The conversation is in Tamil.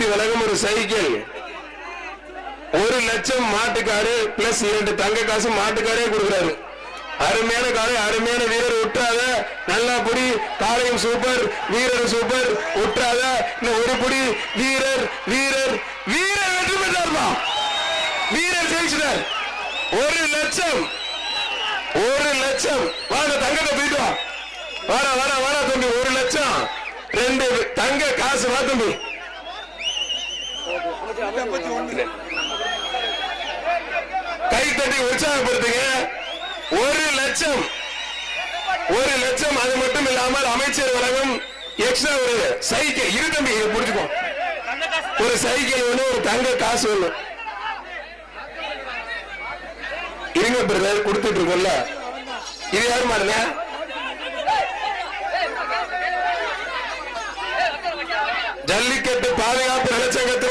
மாற்றி வழங்கும் ஒரு சைக்கிள். ஒரு லட்சம் மாட்டுக்காரு பிளஸ் இரண்டு தங்க காசு மாட்டுக்காரே கொடுக்குறாரு. அருமையான காலை அருமையான வீரர் விட்டுறாத நல்லா புடி காலையும் சூப்பர் வீரர் சூப்பர் விட்டுறாத ஒரு புடி வீரர் வீரர் வீரர் வெற்றி பெற்றார்மா? வீரர் ஜெயிச்சிட்டார். ஒரு லட்சம் ஒரு லட்சம். வாங்க தங்கத்தை போயிட்டு வா. வாடா வர வர தம்பி ஒரு லட்சம். ரெண்டு தங்க காசு வா தம்பி. கை தட்டி உற்சாகப்படுத்துங்க. ஒரு லட்சம். ஒரு லட்சம் அது மட்டும் இல்லாமல் அமைச்சர் வழங்கும் எக்ஸ்ட்ரா ஒரு சைக்கிள். இரு தம்பி புரிஞ்சுக்கோ. ஒரு சைக்கிள் ஒண்ணு ஒரு தங்க காசு ஒண்ணு. இருங்க பிரதர் கொடுத்துட்டு இருக்கோம்ல. இது யாரு மாறுங்க ஜல்லிக்கட்டு பாதுகாப்பு நலச்சங்கத்தினுடைய